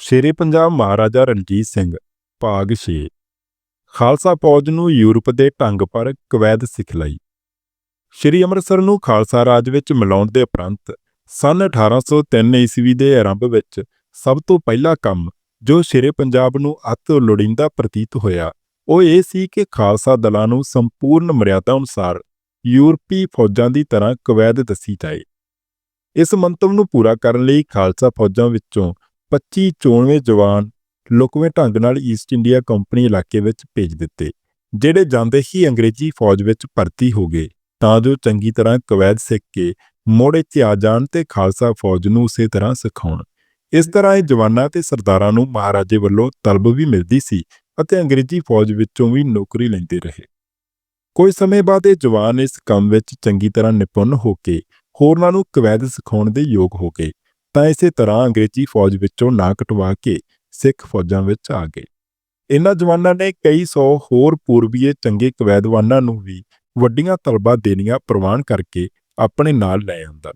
ਸ਼ੇਰੇ ਪੰਜਾਬ ਮਹਾਰਾਜਾ ਰਣਜੀਤ ਸਿੰਘ, ਭਾਗ 6 ਖਾਲਸਾ ਫੌਜ ਨੂੰ ਯੂਰਪ ਦੇ ਢੰਗ ਪਰ ਕਵੈਦ ਸਿਖਲਾਈ ਸ਼੍ਰੀ ਅੰਮ੍ਰਿਤਸਰ ਨੂੰ ਖਾਲਸਾ ਰਾਜ ਵਿੱਚ ਮਿਲਾਉਣ ਦੇ ਉਪਰੰਤ ਸਨ 1803 ਈਸਵੀ ਦੇ ਆਰੰਭ ਵਿੱਚ ਸਭ ਤੋਂ ਪਹਿਲਾ ਕੰਮ ਜੋ ਸ਼ੇਰੇ ਪੰਜਾਬ ਨੂੰ ਅਤ ਲੋੜੀਂਦਾ ਪ੍ਰਤੀਤ ਹੋਇਆ, ਉਹ ਇਹ ਸੀ ਕਿ ਖਾਲਸਾ ਦਲਾਂ ਨੂੰ ਸੰਪੂਰਨ ਮਰਿਆਦਾ ਅਨੁਸਾਰ ਯੂਰਪੀ ਫੌਜਾਂ ਦੀ ਤਰ੍ਹਾਂ ਕਵੈਦ ਦੱਸੀ ਜਾਏ। ਇਸ ਮੰਤਵ ਨੂੰ ਪੂਰਾ ਕਰਨ ਲਈ ਖਾਲਸਾ ਫੌਜਾਂ ਵਿੱਚੋਂ 25 ਚੋਣਵੇਂ ਜਵਾਨ ਲੁਕਵੇਂ ਢੰਗ ਨਾਲ ਈਸਟ ਇੰਡੀਆ ਕੰਪਨੀ ਇਲਾਕੇ ਵਿੱਚ ਭੇਜ ਦਿੱਤੇ, ਜਿਹੜੇ ਜਾਂਦੇ ਹੀ ਅੰਗਰੇਜ਼ੀ ਫੌਜ ਵਿੱਚ ਭਰਤੀ ਹੋ ਗਏ। ਤਾਂ ਜੋ ਚੰਗੀ ਤਰ੍ਹਾਂ ਕਵੈਦ ਸਿੱਖ ਕੇ ਮੋੜੇ 'ਚ ਆ ਜਾਣ ਤੇ ਖਾਲਸਾ ਫੌਜ ਨੂੰ ਉਸੇ ਤਰ੍ਹਾਂ ਸਿਖਾਉਣ। ਇਸ ਤਰ੍ਹਾਂ ਇਹ ਜਵਾਨਾਂ ਤੇ ਸਰਦਾਰਾਂ ਨੂੰ ਮਹਾਰਾਜੇ ਵੱਲੋਂ ਤਲਬ ਵੀ ਮਿਲਦੀ ਸੀ ਅਤੇ ਅੰਗਰੇਜ਼ੀ ਫੌਜ ਵਿੱਚੋਂ ਵੀ ਨੌਕਰੀ ਲੈਂਦੇ ਰਹੇ। ਕੋਈ ਸਮੇਂ ਬਾਅਦ ਇਹ ਜਵਾਨ ਇਸ ਕੰਮ ਵਿੱਚ ਚੰਗੀ ਤਰ੍ਹਾਂ ਨਿਪੁੰਨ ਹੋ ਕੇ ਹੋਰਨਾਂ ਨੂੰ ਕਵੈਦ ਸਿਖਾਉਣ ਦੇ ਯੋਗ ਹੋ ਗਏ। ਤਾਂ ਇਸੇ ਤਰ੍ਹਾਂ ਅੰਗਰੇਜ਼ੀ ਫੌਜ ਵਿੱਚੋਂ ਨਾ ਕਟਵਾ ਕੇ ਸਿੱਖ ਫੌਜਾਂ ਵਿੱਚ ਆ ਗਏ। ਇਹਨਾਂ ਜਵਾਨਾਂ ਨੇ ਕਈ ਸੌ ਹੋਰ ਪੂਰਬੀਏ ਚੰਗੇ ਕਵੈਦਵਾਨਾਂ ਨੂੰ ਵੀ ਵੱਡੀਆਂ ਤਲਬਾਂ ਦੇਣੀਆਂ ਪ੍ਰਵਾਨ ਕਰਕੇ ਆਪਣੇ ਨਾਲ ਲੈ ਆਂਦਾ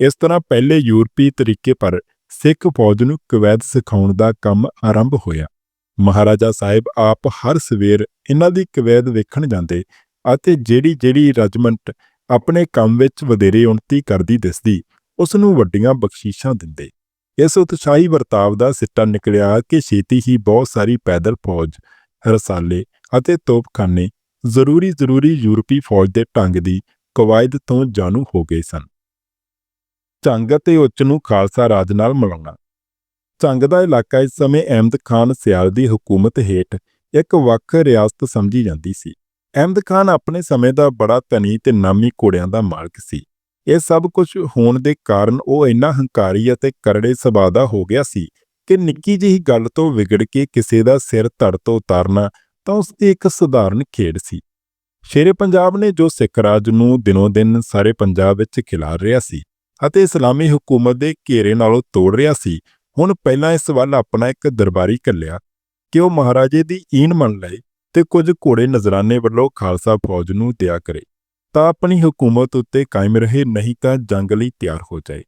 ਇਸ ਤਰ੍ਹਾਂ ਪਹਿਲੇ ਯੂਰਪੀ ਤਰੀਕੇ ਪਰ ਸਿੱਖ ਫੌਜ ਨੂੰ ਕਵੈਦ ਸਿਖਾਉਣ ਦਾ ਕੰਮ ਆਰੰਭ ਹੋਇਆ। ਮਹਾਰਾਜਾ ਸਾਹਿਬ ਆਪ ਹਰ ਸਵੇਰ ਇਹਨਾਂ ਦੀ ਕਵੈਦ ਵੇਖਣ ਜਾਂਦੇ ਅਤੇ ਜਿਹੜੀ ਜਿਹੜੀ ਰਜਮੈਂਟ ਆਪਣੇ ਕੰਮ ਵਿੱਚ ਵਧੇਰੇ ਉન્નਤੀ ਕਰਦੀ ਦਿਸਦੀ ਉਸ ਨੂੰ ਵੱਡੀਆਂ ਬਖਸ਼ੀਸ਼ਾਂ ਦਿੰਦੇ। ਇਸ ਉਤਸ਼ਾਹੀ ਵਰਤਾਵ ਦਾ ਸਿੱਟਾ ਨਿਕਲਿਆ ਕਿ ਛੇਤੀ ਹੀ ਬਹੁਤ ਸਾਰੀ ਪੈਦਲ ਫੌਜ, ਰਸਾਲੇ ਅਤੇ ਤੋਪਖਾਨੇ ਜ਼ਰੂਰੀ ਜ਼ਰੂਰੀ ਯੂਰਪੀ ਫੌਜ ਦੇ ਢੰਗ ਦੀ ਕਵਾਇਦ ਤੋਂ ਜਾਣੂ ਹੋ ਗਏ ਸਨ। ਝੰਗ ਅਤੇ ਉੱਚ ਨੂੰ ਖਾਲਸਾ ਰਾਜ ਨਾਲ ਮਿਲਾਉਣਾ। ਝੰਗ ਦਾ ਇਲਾਕਾ ਇਸ ਸਮੇਂ ਅਹਿਮਦ ਖਾਨ ਸਿਆਲ ਦੀ ਹਕੂਮਤ ਹੇਠ ਇੱਕ ਵੱਖ ਰਿਆਸਤ ਸਮਝੀ ਜਾਂਦੀ ਸੀ। ਅਹਿਮਦ ਖਾਨ ਆਪਣੇ ਸਮੇਂ ਦਾ ਬੜਾ ਧਨੀ ਤੇ ਨਾਮੀ ਘੋੜਿਆਂ ਦਾ ਮਾਲਕ ਸੀ। ਇਹ ਸਭ ਕੁਝ ਹੋਣ ਦੇ ਕਾਰਨ ਉਹ ਇੰਨਾ ਹੰਕਾਰੀ ਅਤੇ ਕਰੜੇ ਸੁਭਾਅ ਦਾ ਹੋ ਗਿਆ ਸੀ ਕਿ ਨਿੱਕੀ ਜਿਹੀ ਗੱਲ ਤੋਂ ਵਿਗੜ ਕੇ ਕਿਸੇ ਦਾ ਸਿਰ ਧੜ ਤੋਂ ਉਤਾਰਨਾ ਤਾਂ ਉਸ ਦੀ ਇੱਕ ਸਧਾਰਨ ਖੇਡ ਸੀ। ਸ਼ੇਰੇ ਪੰਜਾਬ ਨੇ ਜੋ ਸਿੱਖ ਰਾਜ ਨੂੰ ਦਿਨੋ ਦਿਨ ਸਾਰੇ ਪੰਜਾਬ ਵਿੱਚ ਖਿਲਾਰ ਰਿਹਾ ਸੀ ਅਤੇ ਇਸਲਾਮੀ ਹਕੂਮਤ ਦੇ ਘੇਰੇ ਨਾਲੋਂ ਤੋੜ ਰਿਹਾ ਸੀ, ਹੁਣ ਪਹਿਲਾਂ ਇਸ ਵੱਲ ਆਪਣਾ ਇੱਕ ਦਰਬਾਰੀ ਕੱਲਿਆ ਕਿ ਉਹ ਮਹਾਰਾਜੇ ਦੀ ਈਨ ਮੰਨ ਲਏ ਤੇ ਕੁਝ ਘੋੜੇ ਨਜ਼ਰਾਨੇ ਵੱਲੋਂ ਖਾਲਸਾ ਫੌਜ ਨੂੰ ਦਿਆ ਕਰੇ। ਤਾਂ ਆਪਣੀ ਹਕੂਮਤ ਉੱਤੇ ਕਾਇਮ ਰਹੇ ਨਹੀਂ ਤਾਂ ਜੰਗ ਲਈ ਤਿਆਰ ਹੋ ਜਾਏ।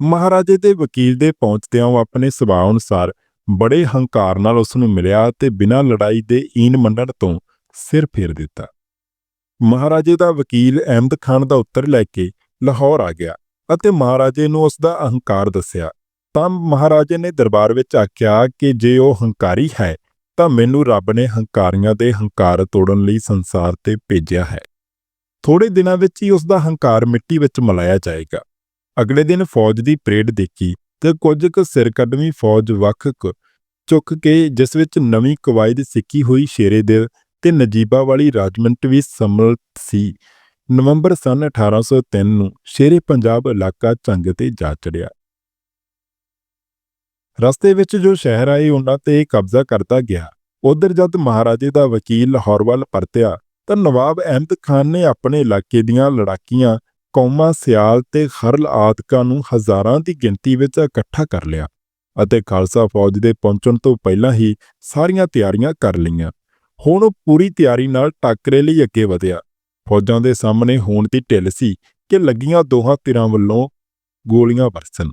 ਮਹਾਰਾਜੇ ਦੇ ਵਕੀਲ ਦੇ ਪਹੁੰਚਦਿਆਂ ਉਹ ਆਪਣੇ ਸੁਭਾਅ ਅਨੁਸਾਰ ਬੜੇ ਹੰਕਾਰ ਨਾਲ ਉਸ ਨੂੰ ਮਿਲਿਆ ਤੇ ਬਿਨਾਂ ਲੜਾਈ ਦੇ ਈਨ ਮੰਨਣ ਤੋਂ ਸਿਰ ਫੇਰ ਦਿੱਤਾ। ਮਹਾਰਾਜੇ ਦਾ ਵਕੀਲ ਅਹਿਮਦ ਖਾਨ ਦਾ ਉੱਤਰ ਲੈ ਕੇ ਲਾਹੌਰ ਆ ਗਿਆ ਅਤੇ ਮਹਾਰਾਜੇ ਨੂੰ ਉਸ ਦਾ ਅਹੰਕਾਰ ਦੱਸਿਆ। ਤਾਂ ਮਹਾਰਾਜੇ ਨੇ ਦਰਬਾਰ ਵਿੱਚ ਆਖਿਆ ਕਿ ਜੇ ਉਹ ਹੰਕਾਰੀ ਹੈ ਤਾਂ ਮੈਨੂੰ ਰੱਬ ਨੇ ਹੰਕਾਰੀਆਂ ਦੇ ਹੰਕਾਰ ਤੋੜਨ ਲਈ ਸੰਸਾਰ ਤੇ ਭੇਜਿਆ ਹੈ। ਥੋੜੇ ਦਿਨਾਂ ਵਿੱਚ ਹੀ ਉਸ ਦਾ ਹੰਕਾਰ ਮਿੱਟੀ ਵਿੱਚ ਮਲਾਇਆ ਜਾਏਗਾ। ਅਗਲੇ ਦਿਨ ਫੌਜ ਦੀ ਪਰੇਡ ਦੇਖੀ ਤੇ ਕੁਝ ਕੁ ਸਿਰ ਫੌਜ ਵੱਖ ਚੁੱਕ ਕੇ ਜਿਸ ਵਿੱਚ ਨਵੀਂ ਕਵਾਇਦ ਸਿੱਖੀ ਹੋਈ ਸ਼ੇਰੇ ਦਿਲ ਤੇ ਨਜੀਬਾ ਵਾਲੀ ਰਾਜਮੰਟ ਵੀ ਸੰਮਿਲਿਤ ਸੀ। ਨਵੰਬਰ ਸਨ 1803 ਨੂੰ ਸ਼ੇਰੇ ਪੰਜਾਬ ਇਲਾਕਾ ਝੰਗ ਤੇ ਜਾ ਚੜਿਆ ਰਸਤੇ ਵਿੱਚ ਜੋ ਸ਼ਹਿਰ ਆਏ, ਉਹਨਾਂ ਤੇ ਕਬਜ਼ਾ ਕਰਦਾ ਗਿਆ। ਉਧਰ ਜਦ ਮਹਾਰਾਜੇ ਦਾ ਵਕੀਲ ਲਾਹੌਰ ਵੱਲ ਪਰਤਿਆ ਤਾਂ ਨਵਾਬ ਅਹਿਮਦ ਖਾਨ ਨੇ ਆਪਣੇ ਇਲਾਕੇ ਦੀਆਂ ਲੜਾਕੀਆਂ ਕੌਮਾਂ ਸਿਆਲ ਤੇ ਖਰਲ ਆਦਿਕਾਂ ਨੂੰ ਹਜ਼ਾਰਾਂ ਦੀ ਗਿਣਤੀ ਵਿੱਚ ਇਕੱਠਾ ਕਰ ਲਿਆ ਅਤੇ ਖਾਲਸਾ ਫੌਜ ਦੇ ਪਹੁੰਚਣ ਤੋਂ ਪਹਿਲਾਂ ਹੀ ਸਾਰੀਆਂ ਤਿਆਰੀਆਂ ਕਰ ਲਈਆਂ। ਹੁਣ ਉਹ ਪੂਰੀ ਤਿਆਰੀ ਨਾਲ ਟਾਕਰੇ ਲਈ ਅੱਗੇ ਵਧਿਆ। ਫੌਜਾਂ ਦੇ ਸਾਹਮਣੇ ਹੋਣ ਦੀ ਢਿੱਲ ਸੀ ਕਿ ਲੱਗੀਆਂ ਦੋਹਾਂ ਧਿਰਾਂ ਵੱਲੋਂ ਗੋਲੀਆਂ ਵਰਸਣ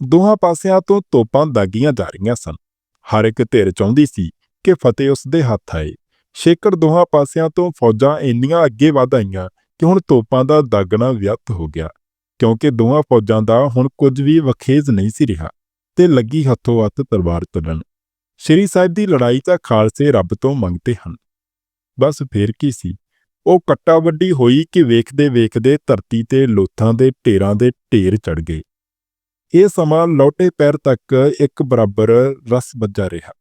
ਦੋਹਾਂ ਪਾਸਿਆਂ ਤੋਂ ਤੋਪਾਂ ਦਾਗੀਆਂ ਜਾ ਰਹੀਆਂ ਸਨ। ਹਰ ਇੱਕ ਧਿਰ ਚਾਹੁੰਦੀ ਸੀ ਕਿ ਫਤਿਹ ਉਸ ਦੇ ਹੱਥ ਆਏ। ਸ਼ੇਕਰ ਦੋਹਾਂ ਪਾਸਿਆਂ ਤੋਂ ਫੌਜਾਂ ਇੰਨੀਆਂ ਅੱਗੇ ਵਧ ਆਈਆਂ ਕਿ ਹੁਣ ਤੋਪਾਂ ਦਾ ਦਾਗਣਾ ਵਿਅਰਥ ਹੋ ਗਿਆ, ਕਿਉਂਕਿ ਦੋਹਾਂ ਫੌਜਾਂ ਦਾ ਹੁਣ ਕੁਝ ਵੀ ਵਖੇਜ਼ ਨਹੀਂ ਸੀ ਰਿਹਾ ਤੇ ਲੱਗੀ ਹੱਥੋਂ ਹੱਥ ਤਲਵਾਰ ਚੱਲਣ ਸ਼੍ਰੀ ਸਾਹਿਬ ਦੀ ਲੜਾਈ ਤਾਂ ਖਾਲਸੇ ਰੱਬ ਤੋਂ ਮੰਗਦੇ ਹਨ। ਬਸ ਫੇਰ ਕੀ ਸੀ? ਉਹ ਕੱਟਾ ਵੱਡੀ ਹੋਈ ਕਿ ਵੇਖਦੇ ਵੇਖਦੇ ਧਰਤੀ ਤੇ ਲੋਥਾਂ ਦੇ ਢੇਰਾਂ ਦੇ ਢੇਰ ਚੜ ਗਏ। ਇਹ ਸਮਾਂ ਲੌਟੇ ਪੈਰ ਤੱਕ ਇੱਕ ਬਰਾਬਰ ਰਸ ਵੱਜਾ ਰਿਹਾ।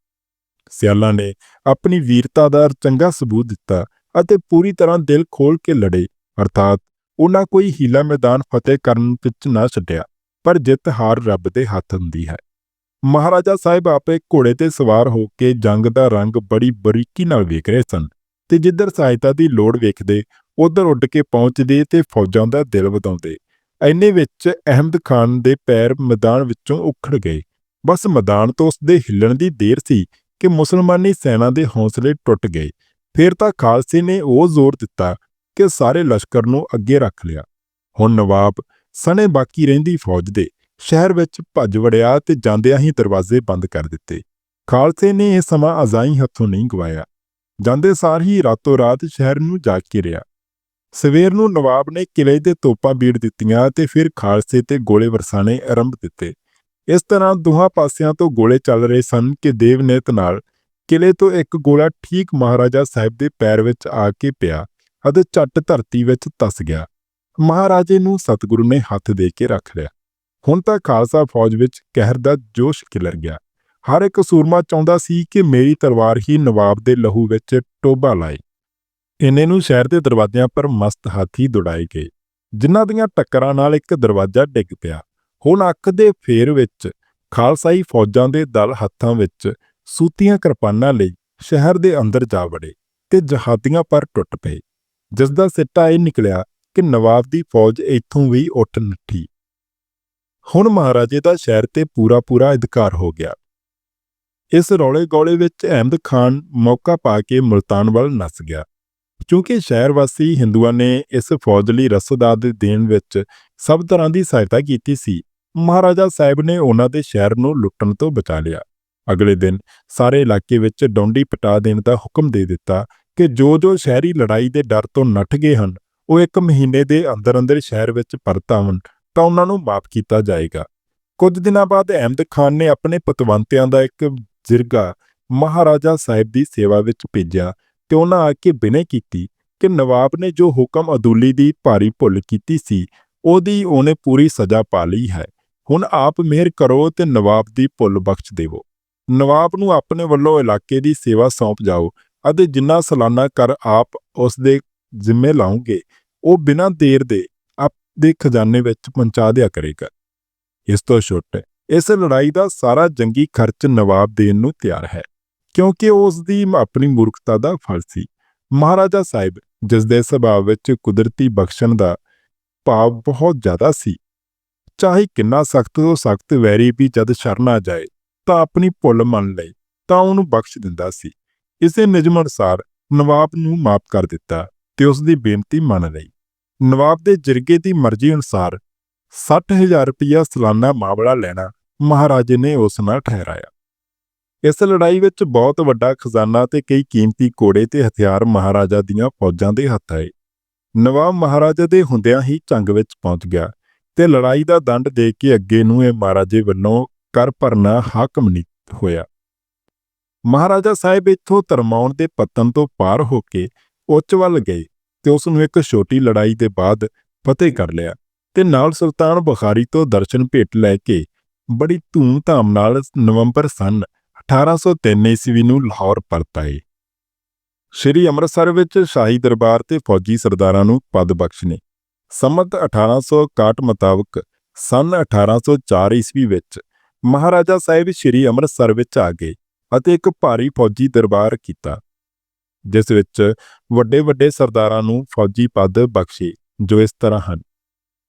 ਸਿਆਲਾਂ ਨੇ ਆਪਣੀ ਵੀਰਤਾ ਦਾ ਚੰਗਾ ਸਬੂਤ ਦਿੱਤਾ ਅਤੇ ਪੂਰੀ ਤਰ੍ਹਾਂ ਦਿਲ ਖੋਲ ਕੇ ਲੜੇ। ਅਰਥਾਤ ਉਹਨਾਂ ਕੋਈ ਹੀਲਾ ਮੈਦਾਨ ਫਤਿਹ ਕਰਨ ਵਿੱਚ ਨਾ ਛੱਡਿਆ, ਪਰ ਜਿੱਤ ਹਾਰ ਰੱਬ ਦੇ ਹੱਥ ਹੁੰਦੀ ਹੈ। ਮਹਾਰਾਜਾ ਸਾਹਿਬ ਆਪੇ ਘੋੜੇ ਤੇ ਸਵਾਰ ਹੋ ਕੇ ਜੰਗ ਦਾ ਰੰਗ ਬੜੀ ਬਰੀਕੀ ਨਾਲ ਵੇਖ ਰਹੇ ਸਨ ਤੇ ਜਿੱਧਰ ਸਹਾਇਤਾ ਦੀ ਲੋੜ ਵੇਖਦੇ, ਉਧਰ ਉੱਡ ਕੇ ਪਹੁੰਚਦੇ ਤੇ ਫੌਜਾਂ ਦਾ ਦਿਲ ਵਧਾਉਂਦੇ। ਐਨੇ ਵਿੱਚ ਅਹਿਮਦ ਖਾਨ ਦੇ ਪੈਰ ਮੈਦਾਨ ਵਿੱਚੋਂ ਉਖੜ ਗਏ। ਬਸ ਮੈਦਾਨ ਤੋਂ ਉਸ ਦੇ ਹਿੱਲਣ ਦੀ ਦੇਰ ਸੀ ਕਿ ਮੁਸਲਮਾਨੀ ਸੈਨਾ ਦੇ ਹੌਸਲੇ ਟੁੱਟ ਗਏ। ਫਿਰ ਤਾਂ ਖਾਲਸੇ ਨੇ ਉਹ ਜ਼ੋਰ ਦਿੱਤਾ ਕਿ ਸਾਰੇ ਲਸ਼ਕਰ ਨੂੰ ਅੱਗੇ ਰੱਖ ਲਿਆ। ਹੁਣ ਨਵਾਬ ਸਣੇ ਬਾਕੀ ਰਹਿੰਦੀ ਫੌਜ ਦੇ ਸ਼ਹਿਰ ਵਿੱਚ ਭੱਜ ਵੜਿਆ ਤੇ ਜਾਂਦਿਆਂ ਹੀ ਦਰਵਾਜ਼ੇ ਬੰਦ ਕਰ ਦਿੱਤੇ। ਖਾਲਸੇ ਨੇ ਇਹ ਸਮਾਂ ਅਜ਼ਾਈ ਹੱਥੋਂ ਨਹੀਂ ਗਵਾਇਆ। ਜਾਂਦੇ ਸਾਰ ਹੀ ਰਾਤੋਂ ਰਾਤ ਸ਼ਹਿਰ ਨੂੰ ਜਾ ਕੇ ਘੇਰਿਆ ਸਵੇਰ ਨੂੰ ਨਵਾਬ ਨੇ ਕਿਲੇ ਤੇ ਤੋਪਾਂ ਬੀੜ ਦਿੱਤੀਆਂ ਤੇ ਫਿਰ ਖਾਲਸੇ ਤੇ ਗੋਲੇ ਵਰਸਾਣੇ ਆਰੰਭ ਦਿੱਤੇ। ਇਸ ਤਰ੍ਹਾਂ ਦੋਹਾਂ ਪਾਸਿਆਂ ਤੋਂ ਗੋਲੇ ਚੱਲ ਰਹੇ ਸਨ ਕਿ ਦੇਵਨੇਤ ਨਾਲ ਕਿਲੇ ਤੋਂ ਇੱਕ ਗੋਲਾ ਠੀਕ ਮਹਾਰਾਜਾ ਸਾਹਿਬ ਦੇ ਪੈਰ ਵਿੱਚ ਆ ਕੇ ਪਿਆ ਅਤੇ ਝੱਟ ਧਰਤੀ ਵਿੱਚ ਤਸ ਗਿਆ। ਮਹਾਰਾਜੇ ਨੂੰ ਸਤਿਗੁਰੂ ਨੇ ਹੱਥ ਦੇ ਕੇ ਰੱਖ ਲਿਆ। ਹੁਣ ਤਾਂ ਖਾਲਸਾ ਫੌਜ ਵਿੱਚ ਕਹਿਰ ਦਾ ਜੋਸ਼ ਖਿਲਰ ਗਿਆ। ਹਰ ਇੱਕ ਸੂਰਮਾ ਚਾਹੁੰਦਾ ਸੀ ਕਿ ਮੇਰੀ ਤਲਵਾਰ ਹੀ ਨਵਾਬ ਦੇ ਲਹੂ ਵਿੱਚ ਟੋਭਾ ਲਾਏ। ਇੰਨੇ ਨੂੰ ਸ਼ਹਿਰ ਦੇ ਦਰਵਾਜ਼ਿਆਂ ਪਰ ਮਸਤ ਹਾਥੀ ਦੁੜਾਏ ਗਏ, ਜਿਨ੍ਹਾਂ ਦੀਆਂ ਟੱਕਰਾਂ ਨਾਲ ਇੱਕ ਦਰਵਾਜ਼ਾ ਡਿੱਗ ਪਿਆ। ਹੁਣ ਅੱਖ ਦੇ ਫੇਰ ਵਿੱਚ ਖਾਲਸਾਈ ਫੌਜਾਂ ਦੇ ਦਲ ਹੱਥਾਂ ਵਿੱਚ ਸੂਤੀਆਂ ਕਿਰਪਾਨਾਂ ਲਈ ਸ਼ਹਿਰ ਦੇ ਅੰਦਰ ਜਾ ਵੜੇ ਤੇ ਜਹਾਦੀਆਂ ਪਰ ਟੁੱਟ ਪਏ ਜਿਸ ਦਾ ਸਿੱਟਾ ਇਹ ਨਿਕਲਿਆ ਕਿ ਨਵਾਬ ਦੀ ਫੌਜ ਇੱਥੋਂ ਵੀ ਉੱਠ ਨੱਠੀ। ਹੁਣ ਮਹਾਰਾਜੇ ਦਾ ਸ਼ਹਿਰ ਤੇ ਪੂਰਾ ਪੂਰਾ ਅਧਿਕਾਰ ਹੋ ਗਿਆ। ਇਸ ਰੌਲੇ ਗੌਲੇ ਵਿੱਚ ਅਹਿਮਦ ਖਾਨ ਮੌਕਾ ਪਾ ਕੇ ਮੁਲਤਾਨ ਵੱਲ ਨੱਸ ਗਿਆ, ਕਿਉਂਕਿ ਸ਼ਹਿਰ ਵਾਸੀ ਹਿੰਦੂਆਂ ਨੇ ਇਸ ਫੌਜ ਲਈ ਰਸਦਾਦ ਦੇਣ ਵਿੱਚ ਸਭ ਤਰ੍ਹਾਂ ਦੀ ਸਹਾਇਤਾ ਕੀਤੀ ਸੀ। ਮਹਾਰਾਜਾ ਸਾਹਿਬ ਨੇ ਉਹਨਾਂ ਦੇ ਸ਼ਹਿਰ ਨੂੰ ਲੁੱਟਣ ਤੋਂ ਬਚਾ ਲਿਆ। ਅਗਲੇ ਦਿਨ ਸਾਰੇ ਇਲਾਕੇ ਵਿੱਚ ਡੌਂਡੀ ਪਟਾ ਦੇਣ ਦਾ ਹੁਕਮ ਦੇ ਦਿੱਤਾ ਕਿ ਜੋ ਜੋ ਸ਼ਹਿਰੀ ਲੜਾਈ ਦੇ ਡਰ ਤੋਂ ਨੱਠ ਗਏ ਹਨ, ਉਹ ਇੱਕ ਮਹੀਨੇ ਦੇ ਅੰਦਰ ਅੰਦਰ ਸ਼ਹਿਰ ਵਿੱਚ ਪਰਤ ਆਵਣ, ਤਾਂ ਉਹਨਾਂ ਨੂੰ ਮਾਫ ਕੀਤਾ ਜਾਏਗਾ। ਕੁਝ ਦਿਨਾਂ ਬਾਅਦ ਅਹਿਮਦ ਖਾਨ ਨੇ ਆਪਣੇ ਪਤਵੰਤਿਆਂ ਦਾ ਇੱਕ ਜ਼ਿਰਗਾ ਮਹਾਰਾਜਾ ਸਾਹਿਬ ਦੀ ਸੇਵਾ ਵਿੱਚ ਭੇਜਿਆ ਤੇ ਉਹਨਾਂ ਆ ਕੇ ਬਿਨੇ ਕੀਤੀ ਕਿ ਨਵਾਬ ਨੇ ਜੋ ਹੁਕਮ ਅਦੂਲੀ ਦੀ ਭਾਰੀ ਭੁੱਲ ਕੀਤੀ ਸੀ, ਉਹਦੀ ਉਹਨੇ ਪੂਰੀ ਸਜ਼ਾ ਪਾ ਲਈ ਹੈ। ਹੁਣ ਆਪ ਮਿਹਰ ਕਰੋ ਤੇ ਨਵਾਬ ਦੀ ਭੁੱਲ ਬਖਸ਼ ਦੇਵੋ। ਨਵਾਬ ਨੂੰ ਆਪਣੇ ਵੱਲੋਂ ਇਲਾਕੇ ਦੀ ਸੇਵਾ ਸੌਂਪ ਜਾਓ ਅਤੇ ਜਿੰਨਾ ਸਾਲਾਨਾ ਕਰ ਆਪ ਉਸ ਦੇ ਜ਼ਿੰਮੇ ਲਾਉਂਗੇ ਉਹ ਬਿਨਾਂ ਦੇਰ ਦੇ ਆਪ ਦੇ ਖਜ਼ਾਨੇ ਵਿੱਚ ਪਹੁੰਚਾ ਦਿਆ ਕਰੇਗਾ। ਇਸ ਤੋਂ ਛੁੱਟ, ਇਸ ਲੜਾਈ ਦਾ ਸਾਰਾ ਜੰਗੀ ਖਰਚ ਨਵਾਬ ਦੇਣ ਨੂੰ ਤਿਆਰ ਹੈ, ਕਿਉਂਕਿ ਉਸ ਦੀ ਆਪਣੀ ਮੂਰਖਤਾ ਦਾ ਫਲ ਸੀ। ਮਹਾਰਾਜਾ ਸਾਹਿਬ ਜਿਸ ਦੇ ਸੁਭਾਅ ਵਿੱਚ ਕੁਦਰਤੀ ਬਖਸ਼ਣ ਦਾ ਭਾਵ ਬਹੁਤ ਜ਼ਿਆਦਾ ਸੀ ਚਾਹੇ ਕਿੰਨਾ ਸਖਤ ਤੋਂ ਸਖਤ ਵੈਰੀ ਵੀ ਜਦ ਸ਼ਰਨ ਆ ਜਾਏ, ਤਾਂ ਆਪਣੀ ਭੁੱਲ ਮੰਨ ਲਈ, ਤਾਂ ਉਹਨੂੰ ਬਖਸ਼ ਦਿੰਦਾ ਸੀ। ਇਸੇ ਨਿਯਮ ਅਨੁਸਾਰ ਨਵਾਬ ਨੂੰ ਮਾਫ ਕਰ ਦਿੱਤਾ ਤੇ ਉਸ ਦੀ ਬੇਨਤੀ ਮੰਨ ਲਈ। ਨਵਾਬ ਦੇ ਜਿਰਗੇ ਦੀ ਮਰਜ਼ੀ ਅਨੁਸਾਰ 60000 ਰੁਪਇਆ ਸਾਲਾਨਾ ਮਾਵਲਾ ਲੈਣਾ ਮਹਾਰਾਜੇ ਨੇ ਉਸ ਨਾਲ ਠਹਿਰਾਇਆ। ਇਸ ਲੜਾਈ ਵਿੱਚ ਬਹੁਤ ਵੱਡਾ ਖਜ਼ਾਨਾ ਤੇ ਕਈ ਕੀਮਤੀ ਕੋੜੇ ਤੇ ਹਥਿਆਰ ਮਹਾਰਾਜਾ ਦੀਆਂ ਫੌਜਾਂ ਦੇ ਹੱਥ ਆਏ। ਨਵਾਬ ਮਹਾਰਾਜਾ ਦੇ ਹੁੰਦਿਆਂ ਹੀ ਝੰਗ ਵਿੱਚ ਪਹੁੰਚ ਗਿਆ ਤੇ ਲੜਾਈ ਦਾ ਦੰਡ ਦੇ ਕੇ ਅੱਗੇ ਨੂੰ ਇਹ ਮਹਾਰਾਜੇ ਵੱਲੋਂ ਕਰ ਭਰਨਾ ਹਾਕਮ ਨਹੀਂ ਹੋਇਆ। ਮਹਾਰਾਜਾ ਸਾਹਿਬ ਇੱਥੋਂ ਧਰਮਾਉਣ ਦੇ ਪਤਨ ਤੋਂ ਪਾਰ ਹੋ ਕੇ ਉੱਚ ਵੱਲ ਗਏ ਤੇ ਉਸ ਨੂੰ ਇੱਕ ਛੋਟੀ ਲੜਾਈ ਦੇ ਬਾਅਦ ਫਤਿਹ ਕਰ ਲਿਆ ਤੇ ਨਾਲ ਸੁਲਤਾਨ ਬੁਖਾਰੀ ਤੋਂ ਦਰਸ਼ਨ ਭੇਟ ਲੈ ਕੇ ਬੜੀ ਧੂਮ-ਧਾਮ ਨਾਲ ਨਵੰਬਰ ਸਨ 1803 ਈਸਵੀ ਨੂੰ ਲਾਹੌਰ ਪਰਤ ਆਏ। ਸ਼੍ਰੀ ਅੰਮ੍ਰਿਤਸਰ ਵਿੱਚ ਸ਼ਾਹੀ ਦਰਬਾਰ ਤੇ ਫੌਜੀ ਸਰਦਾਰਾਂ ਨੂੰ ਪਦ ਬਖਸ਼ਨੇ ਸੰਮਤ 1861 ਮੁਤਾਬਕ ਸਨ 1804 ਈਸਵੀ ਵਿੱਚ ਮਹਾਰਾਜਾ ਸਾਹਿਬ ਸ਼੍ਰੀ ਅੰਮ੍ਰਿਤਸਰ ਵਿੱਚ ਆ ਗਏ ਅਤੇ ਇੱਕ ਭਾਰੀ ਫੌਜੀ ਦਰਬਾਰ ਕੀਤਾ, ਜਿਸ ਵਿੱਚ ਵੱਡੇ ਵੱਡੇ ਸਰਦਾਰਾਂ ਨੂੰ ਫੌਜੀ ਪਦ ਬਖਸ਼ੇ, ਜੋ ਇਸ ਤਰ੍ਹਾਂ ਹਨ।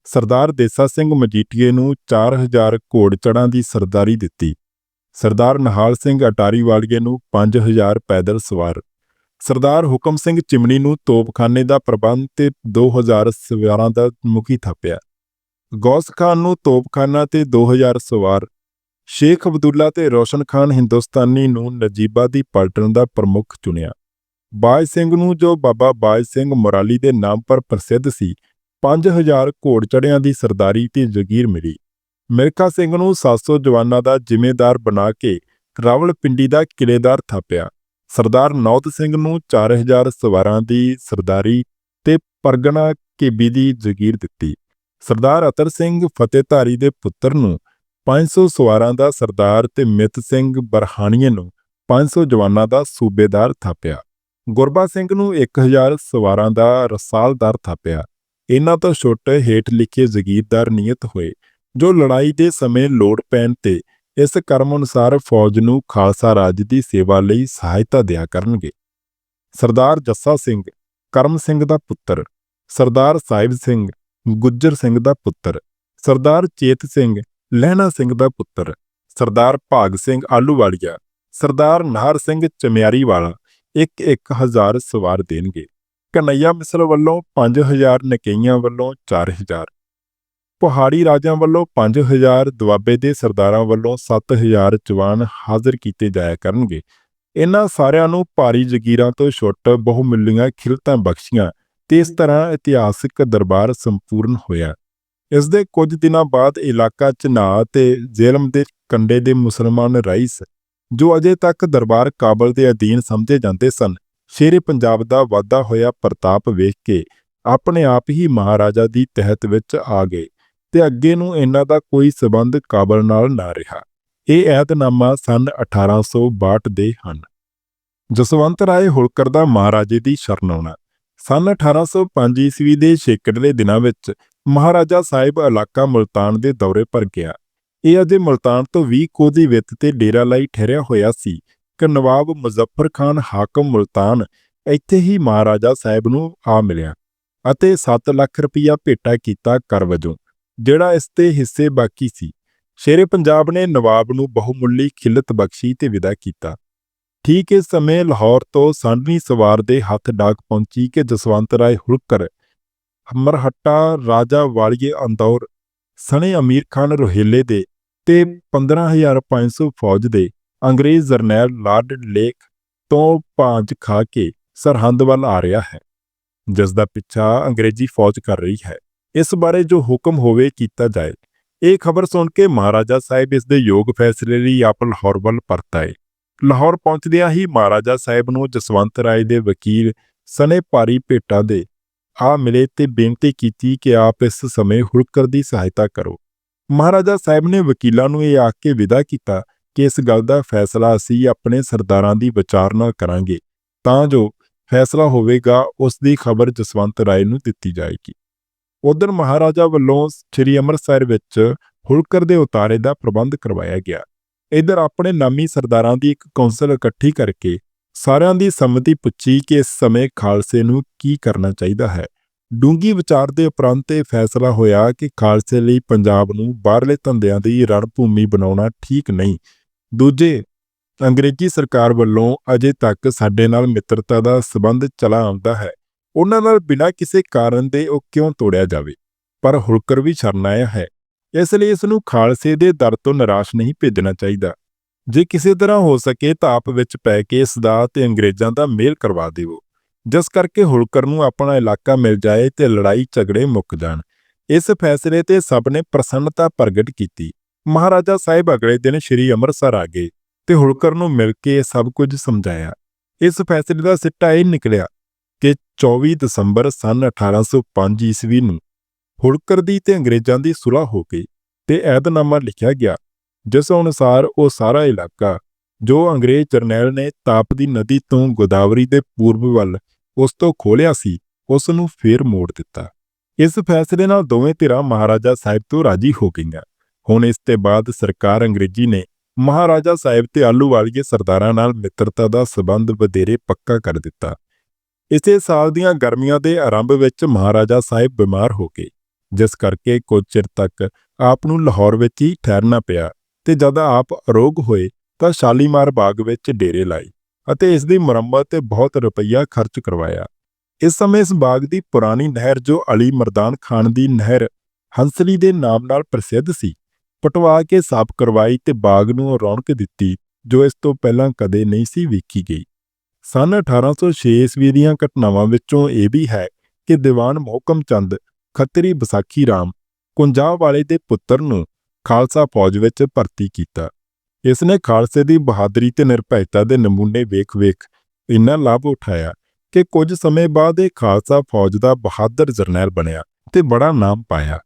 ਸਰਦਾਰ ਦੇਸਾ ਸਿੰਘ ਮਜੀਠੀਏ ਨੂੰ 4000 ਘੋੜਚੜਾਂ ਦੀ ਸਰਦਾਰੀ ਦਿੱਤੀ। ਸਰਦਾਰ ਨਿਹਾਲ ਸਿੰਘ ਅਟਾਰੀ ਵਾਲੀਏ ਨੂੰ 5000 ਪੈਦਲ ਸਵਾਰ। ਸਰਦਾਰ ਹੁਕਮ ਸਿੰਘ ਚਿਮਣੀ ਨੂੰ ਤੋਪਖਾਨੇ ਦਾ ਪ੍ਰਬੰਧ ਤੇ 2000 ਸਵਾਰਾਂ ਦਾ ਮੁਖੀ ਥਾਪਿਆ। ਗੌਸ ਖਾਨ ਨੂੰ ਤੋਪਖਾਨਾ ਤੇ 2000 ਸਵਾਰ, ਸ਼ੇਖ ਅਬਦੁੱਲਾ ਤੇ ਰੋਸ਼ਨ ਖਾਨ ਹਿੰਦੁਸਤਾਨੀ ਨੂੰ ਨਜੀਬਾ ਦੀ ਪਲਟਨ ਦਾ ਪ੍ਰਮੁੱਖ ਚੁਣਿਆ। ਬਾਜ ਸਿੰਘ ਨੂੰ ਜੋ ਬਾਬਾ ਬਾਜ ਸਿੰਘ ਮੁਰਾਲੀ ਦੇ ਨਾਮ ਪਰ ਪ੍ਰਸਿੱਧ ਸੀ 5000 ਘੋੜਚੜਿਆਂ ਦੀ ਸਰਦਾਰੀ ਤੇ ਜ਼ਗੀਰ ਮਿਲੀ। ਮਿਰਖਾ ਸਿੰਘ ਨੂੰ 700 ਜਵਾਨਾਂ ਦਾ ਜ਼ਿੰਮੇਦਾਰ ਬਣਾ ਕੇ ਰਾਵਲਪਿੰਡੀ ਦਾ ਕਿਲੇਦਾਰ ਥਾਪਿਆ। ਸਰਦਾਰ ਨੌਤ ਸਿੰਘ ਨੂੰ 4000 ਸਵਾਰਾਂ ਦੀ ਸਰਦਾਰੀ ਤੇ ਪਰਗਨਾ ਕੇਬੀ ਦੀ ਜ਼ਗੀਰ ਦਿੱਤੀ। ਸਰਦਾਰ ਅਤਰ ਸਿੰਘ ਫਤਿਹਧਾਰੀ ਦੇ ਪੁੱਤਰ ਨੂੰ 500 ਸਵਾਰਾਂ ਦਾ ਸਰਦਾਰ ਤੇ ਮਿਤ ਸਿੰਘ ਬਰਹਾਨੀਏ ਨੂੰ 500 ਜਵਾਨਾਂ ਦਾ ਸੂਬੇਦਾਰ ਥਾਪਿਆ। ਗੁਰਬਾ ਸਿੰਘ ਨੂੰ 1000 ਸਵਾਰਾਂ ਦਾ ਰਸਾਲਦਾਰ ਥਾਪਿਆ। ਇਹਨਾਂ ਤੋਂ ਛੋਟੇ ਹੇਠ ਲਿਖੇ ਜ਼ਗੀਰਦਾਰ ਨਿਯਤ ਹੋਏ, ਜੋ ਲੜਾਈ ਦੇ ਸਮੇਂ ਲੋੜ ਪੈਣ ਤੇ ਇਸ ਕਰਮ ਅਨੁਸਾਰ ਫੌਜ ਨੂੰ ਖਾਲਸਾ ਰਾਜ ਦੀ ਸੇਵਾ ਲਈ ਸਹਾਇਤਾ ਦਿਆ ਕਰਨਗੇ। ਸਰਦਾਰ ਜੱਸਾ ਸਿੰਘ ਕਰਮ ਸਿੰਘ ਦਾ ਪੁੱਤਰ, ਸਰਦਾਰ ਸਾਹਿਬ ਸਿੰਘ ਗੁੱਜਰ ਸਿੰਘ ਦਾ ਪੁੱਤਰ, ਸਰਦਾਰ ਚੇਤ ਸਿੰਘ ਲਹਿਣਾ ਸਿੰਘ ਦਾ ਪੁੱਤਰ, ਸਰਦਾਰ ਭਾਗ ਸਿੰਘ ਆਲੂਵਾਲੀਆ ਸਰਦਾਰ ਨਾਹਰ ਸਿੰਘ ਚਮਿਆਰੀ ਵਾਲਾ ਇੱਕ ਇੱਕ ਹਜ਼ਾਰ ਸਵਾਰ ਦੇਣਗੇ। ਕਨਈਆ ਮਿਸਲ ਵੱਲੋਂ 5000 ਨਕਈਆਂ ਵੱਲੋਂ 4000 ਪਹਾੜੀ ਰਾਜਿਆਂ ਵੱਲੋਂ 5000 ਦੁਆਬੇ ਦੇ ਸਰਦਾਰਾਂ ਵੱਲੋਂ 7000 ਜਵਾਨ ਹਾਜ਼ਰ ਕੀਤੇ ਜਾਇਆ ਕਰਨਗੇ। ਇਹਨਾਂ ਸਾਰਿਆਂ ਨੂੰ ਭਾਰੀ ਜ਼ਗੀਰਾਂ ਤੋਂ ਛੁੱਟ ਬਹੁਮੁੱਲੀਆਂ ਖਿਲਤਾਂ ਬਖਸ਼ੀਆਂ ਤੇ ਇਸ ਤਰ੍ਹਾਂ ਇਤਿਹਾਸਕ ਦਰਬਾਰ ਸੰਪੂਰਨ ਹੋਇਆ। ਇਸ ਦੇ ਕੁਝ ਦਿਨਾਂ ਬਾਅਦ ਇਲਾਕਾ ਚਨਾਹ ਤੇ ਜ਼ੇਲਮ ਦੇ ਕੰਡੇ ਦੇ ਮੁਸਲਮਾਨ ਰਾਈਸ, ਜੋ ਅਜੇ ਤੱਕ ਦਰਬਾਰ ਕਾਬਲ ਦੇ ਅਧੀਨ ਸਮਝੇ ਜਾਂਦੇ ਸਨ, ਸ਼ੇਰੇ ਪੰਜਾਬ ਦਾ ਵਾਧਾ ਹੋਇਆ ਪ੍ਰਤਾਪ ਵੇਖ ਕੇ ਆਪਣੇ ਆਪ ਹੀ ਮਹਾਰਾਜਾ ਦੀ ਤਹਿਤ ਵਿੱਚ ਆ ਗਏ। ਤੇ ਅੱਗੇ ਨੂੰ ਇਹਨਾਂ ਦਾ ਕੋਈ ਸਬੰਧ ਕਾਬਲ ਨਾਲ ਨਾ ਰਿਹਾ। ਇਹ ਐਤਨਾਮਾ ਸਨ 1862 ਦੇ ਹਨ। ਜਸਵੰਤ ਰਾਏ ਹੋਲਕਰ ਦਾ ਮਹਾਰਾਜੇ ਦੀ ਸ਼ਰਨ ਆਉਣਾ। ਸਨ 1805 ਈਸਵੀ ਦੇ ਛੇਕੜਲੇ ਦਿਨਾਂ ਵਿੱਚ ਮਹਾਰਾਜਾ ਸਾਹਿਬ ਇਲਾਕਾ ਮੁਲਤਾਨ ਦੇ ਦੌਰੇ ਪਰ ਗਿਆ। ਇਹ ਅਜੇ ਮੁਲਤਾਨ ਤੋਂ 20 ਕੋਹ ਦੀ ਵਿੱਤ ਤੇ ਡੇਰਾ ਲਾਈ ਠਹਿਰਿਆ ਹੋਇਆ ਸੀ ਕਿ ਨਵਾਬ ਮੁਜ਼ੱਫਰ ਖਾਨ ਹਾਕਮ ਮੁਲਤਾਨ ਇੱਥੇ ਹੀ ਮਹਾਰਾਜਾ ਸਾਹਿਬ ਨੂੰ ਆ ਮਿਲਿਆ ਅਤੇ 7 ਲੱਖ ਰੁਪਇਆ ਭੇਟਾ ਕੀਤਾ ਕਰ ਵਜੋਂ। ਜਿਹੜਾ ਇਸ ਤੇ ਹਿੱਸੇ ਬਾਕੀ ਸੀ। ਸ਼ੇਰੇ ਪੰਜਾਬ ਨੇ ਨਵਾਬ ਨੂੰ ਬਹੁਮੁੱਲੀ ਖਿਲਤ ਬਖਸ਼ੀ ਤੇ ਵਿਦਾ ਕੀਤਾ। ਠੀਕ ਇਸ ਸਮੇਂ ਲਾਹੌਰ ਤੋਂ ਸਾਂਢਵੀਂ ਸਵਾਰ ਦੇ ਹੱਥ ਡਾਕ ਪਹੁੰਚੀ ਕਿ ਜਸਵੰਤ ਰਾਏ ਹੁਲਕਰ ਹਮਰਹੱਟਾ ਰਾਜਾ ਵਾਲੀਏ ਅੰਦੌਰ, ਸਣੇ ਅਮੀਰ ਖਾਨ ਰੋਹੇਲੇ ਦੇ ਤੇ 15500 ਫੌਜ ਦੇ ਅੰਗਰੇਜ਼ ਜਰਨੈਲ ਲਾਰਡ ਲੇਕ ਤੋਂ ਭਾਂਜ ਖਾ ਕੇ ਸਰਹੰਦ ਵੱਲ ਆ ਰਿਹਾ ਹੈ। ਜਿਸ ਦਾ ਪਿੱਛਾ ਅੰਗਰੇਜ਼ੀ ਫੌਜ ਕਰ ਰਹੀ ਹੈ। ਇਸ ਬਾਰੇ ਜੋ ਹੁਕਮ ਹੋਵੇ ਕੀਤਾ ਜਾਏ। ਇਹ ਖਬਰ ਸੁਣ ਕੇ ਮਹਾਰਾਜਾ ਸਾਹਿਬ ਇਸ ਦੇ ਯੋਗ ਫੈਸਲੇ ਲਈ ਆਪ ਲਾਹੌਰ ਵੱਲ ਪਰਤ ਆਏ। ਲਾਹੌਰ ਪਹੁੰਚਦਿਆਂ ਹੀ ਮਹਾਰਾਜਾ ਸਾਹਿਬ ਨੂੰ ਜਸਵੰਤ ਰਾਏ ਦੇ ਵਕੀਲ ਸਨੇ ਭਾਰੀ ਭੇਟਾ ਦੇ ਆ ਮਿਲੇ ਤੇ ਬੇਨਤੀ ਕੀਤੀ ਕਿ ਆਪ ਇਸ ਸਮੇਂ ਹੁਲਕਰ ਦੀ ਸਹਾਇਤਾ ਕਰੋ। ਮਹਾਰਾਜਾ ਸਾਹਿਬ ਨੇ ਵਕੀਲਾਂ ਨੂੰ ਇਹ ਆਖ ਕੇ ਵਿਦਾ ਕੀਤਾ ਕਿ ਇਸ ਗੱਲ ਦਾ ਫੈਸਲਾ ਅਸੀਂ ਆਪਣੇ ਸਰਦਾਰਾਂ ਦੀ ਵਿਚਾਰ ਨਾਲ ਕਰਾਂਗੇ। ਤਾਂ ਜੋ ਫੈਸਲਾ ਹੋਵੇਗਾ, ਉਸ ਦੀ ਖਬਰ ਜਸਵੰਤ ਰਾਏ ਨੂੰ ਦਿੱਤੀ ਜਾਏਗੀ। ਉਧਰ ਮਹਾਰਾਜਾ ਵੱਲੋਂ ਸ੍ਰੀ ਅੰਮ੍ਰਿਤਸਰ ਵਿੱਚ ਹੁਲਕਰ ਦੇ ਉਤਾਰੇ ਦਾ ਪ੍ਰਬੰਧ ਕਰਵਾਇਆ ਗਿਆ। ਇਧਰ ਆਪਣੇ ਨਾਮੀ ਸਰਦਾਰਾਂ ਦੀ ਇੱਕ ਕੌਂਸਲ ਇਕੱਠੀ ਕਰਕੇ ਸਾਰਿਆਂ ਦੀ ਸੰਮਤੀ ਪੁੱਛੀ ਕਿ ਇਸ ਸਮੇਂ ਖਾਲਸੇ ਨੂੰ ਕੀ ਕਰਨਾ ਚਾਹੀਦਾ ਹੈ। ਡੂੰਗੀ ਵਿਚਾਰ ਦੇ ਉਪਰੰਤ ਇਹ ਫੈਸਲਾ ਹੋਇਆ ਕਿ ਖਾਲਸੇ ਲਈ ਪੰਜਾਬ ਨੂੰ ਬਾਹਰਲੇ ਧੰਦਿਆਂ ਦੀ ਰਣਭੂਮੀ ਬਣਾਉਣਾ ਠੀਕ ਨਹੀਂ। ਦੂਜੇ, ਅੰਗਰੇਜ਼ੀ ਸਰਕਾਰ ਵੱਲੋਂ ਅਜੇ ਤੱਕ ਸਾਡੇ ਨਾਲ ਮਿੱਤਰਤਾ ਦਾ ਸਬੰਧ ਚਲਾ ਆਉਂਦਾ ਹੈ। ਉਹਨਾਂ ਨਾਲ ਬਿਨਾਂ ਕਿਸੇ ਕਾਰਨ ਦੇ ਉਹ ਕਿਉਂ ਤੋੜਿਆ ਜਾਵੇ? ਪਰ ਹੁਲਕਰ ਵੀ ਸ਼ਰਨਾਇਆ ਹੈ। ਇਸ ਲਈ ਇਸ ਨੂੰ ਖਾਲਸੇ ਦੇ ਦਰ ਤੋਂ ਨਿਰਾਸ਼ ਨਹੀਂ ਭੇਜਣਾ ਚਾਹੀਦਾ। ਜੇ ਕਿਸੇ ਤਰ੍ਹਾਂ ਹੋ ਸਕੇ ਤਾਂ ਆਪ ਵਿੱਚ ਪੈ ਕੇ ਇਸ ਦਾ ਤੇ ਅੰਗਰੇਜ਼ਾਂ ਦਾ ਮੇਲ ਕਰਵਾ ਦੇਵੋ। ਜਿਸ ਕਰਕੇ ਹੁਲਕਰ ਨੂੰ ਆਪਣਾ ਇਲਾਕਾ ਮਿਲ ਜਾਏ ਤੇ ਲੜਾਈ ਝਗੜੇ ਮੁੱਕ ਜਾਣ। ਇਸ ਫੈਸਲੇ ਤੇ ਸਭ ਨੇ ਪ੍ਰਸੰਨਤਾ ਪ੍ਰਗਟ ਕੀਤੀ। ਮਹਾਰਾਜਾ ਸਾਹਿਬ ਅਗਲੇ ਦਿਨ ਸ੍ਰੀ ਅੰਮ੍ਰਿਤਸਰ ਆ ਗਏ ਤੇ ਹੁਲਕਰ ਨੂੰ ਮਿਲ ਕੇ ਸਭ ਕੁਝ ਸਮਝਾਇਆ। ਇਸ ਫੈਸਲੇ ਦਾ ਸਿੱਟਾ ਇਹ ਨਿਕਲਿਆ ਕਿ 24 ਦਸੰਬਰ ਸਨ 1805 ਈਸਵੀ ਨੂੰ ਹੁਲਕਰ ਦੀ ਤੇ ਅੰਗਰੇਜ਼ਾਂ ਦੀ ਸੁਲ੍ਹਾ ਹੋ ਗਈ ਤੇ ਐਦਨਾਮਾ ਲਿਖਿਆ ਗਿਆ, ਜਿਸ ਅਨੁਸਾਰ ਉਹ ਸਾਰਾ ਇਲਾਕਾ, ਜੋ ਅੰਗਰੇਜ਼ ਜਰਨੈਲ ਨੇ ਤਾਪਦੀ ਨਦੀ ਤੋਂ ਗੋਦਾਵਰੀ ਦੇ ਪੂਰਬ ਵੱਲ ਉਸ ਤੋਂ ਖੋਲਿਆ ਸੀ, ਉਸ ਨੂੰ ਫੇਰ ਮੋੜ ਦਿੱਤਾ। ਇਸ ਫੈਸਲੇ ਨਾਲ ਦੋਵੇਂ ਧਿਰਾਂ ਮਹਾਰਾਜਾ ਸਾਹਿਬ ਤੋਂ ਰਾਜੀ ਹੋ ਗਈਆਂ। ਹੁਣ ਇਸ ਤੇ ਬਾਅਦ ਸਰਕਾਰ ਅੰਗਰੇਜ਼ੀ ਨੇ ਮਹਾਰਾਜਾ ਸਾਹਿਬ ਤੇ ਆਲੂਵਾਲੀਏ ਸਰਦਾਰਾਂ ਨਾਲ ਮਿੱਤਰਤਾ ਦਾ ਸਬੰਧ ਵਧੇਰੇ ਪੱਕਾ ਕਰ ਦਿੱਤਾ। ਇਸੇ ਸਾਲ ਦੀਆਂ ਗਰਮੀਆਂ ਦੇ ਆਰੰਭ ਵਿੱਚ ਮਹਾਰਾਜਾ ਸਾਹਿਬ ਬਿਮਾਰ ਹੋ ਗਏ, ਜਿਸ ਕਰਕੇ ਕੁਝ ਚਿਰ ਤੱਕ ਆਪ ਨੂੰ ਲਾਹੌਰ ਵਿੱਚ ਹੀ ਠਹਿਰਨਾ ਪਿਆ ਤੇ ਜਦ ਆਪ ਅਰੋਗ ਹੋਏ ਤਾਂ ਸ਼ਾਲੀਮਾਰ ਬਾਗ ਵਿੱਚ ਡੇਰੇ ਲਾਏ ਅਤੇ ਇਸ ਦੀ ਮੁਰੰਮਤ ਤੇ ਬਹੁਤ ਰੁਪਈਆ ਖਰਚ ਕਰਵਾਇਆ। ਇਸ ਸਮੇਂ ਇਸ ਬਾਗ ਦੀ ਪੁਰਾਣੀ ਨਹਿਰ ਜੋ ਅਲੀ ਮਰਦਾਨ ਖਾਨ ਦੀ ਨਹਿਰ ਹੰਸਲੀ ਦੇ ਨਾਮ ਨਾਲ ਪ੍ਰਸਿੱਧ ਸੀ, ਪਟਵਾ ਕੇ ਸਾਫ਼ ਕਰਵਾਈ ਤੇ ਬਾਗ ਨੂੰ ਰੌਣਕ ਦਿੱਤੀ ਜੋ ਇਸ ਤੋਂ ਪਹਿਲਾਂ ਕਦੇ ਨਹੀਂ ਸੀ ਵੇਖੀ ਗਈ। ਸਨ 1806 ਈਸਵੀ ਦੀਆਂ ਘਟਨਾਵਾਂ ਵਿੱਚੋਂ ਇਹ ਵੀ ਹੈ ਕਿ ਦੀਵਾਨ ਮੋਹਕਮ ਚੰਦ, ਖੱਤਰੀ ਬਸਾਖੀ ਰਾਮ ਕੁੰਜਾਬ ਵਾਲੇ ਦੇ ਪੁੱਤਰ ਨੂੰ ਖਾਲਸਾ ਫੌਜ ਵਿੱਚ ਭਰਤੀ ਕੀਤਾ। ਇਸ ਨੇ ਖਾਲਸੇ ਦੀ ਬਹਾਦਰੀ ਤੇ ਨਿਰਭੈਤਾ ਦੇ ਨਮੂਨੇ ਵੇਖ-ਵੇਖ ਇੰਨਾ ਲਾਭ ਉਠਾਇਆ ਕਿ ਕੁਝ ਸਮੇਂ ਬਾਅਦ ਇਹ ਖਾਲਸਾ ਫੌਜ ਦਾ ਬਹਾਦਰ ਜਰਨੈਲ ਬਣਿਆ ਤੇ ਬੜਾ ਨਾਮ ਪਾਇਆ।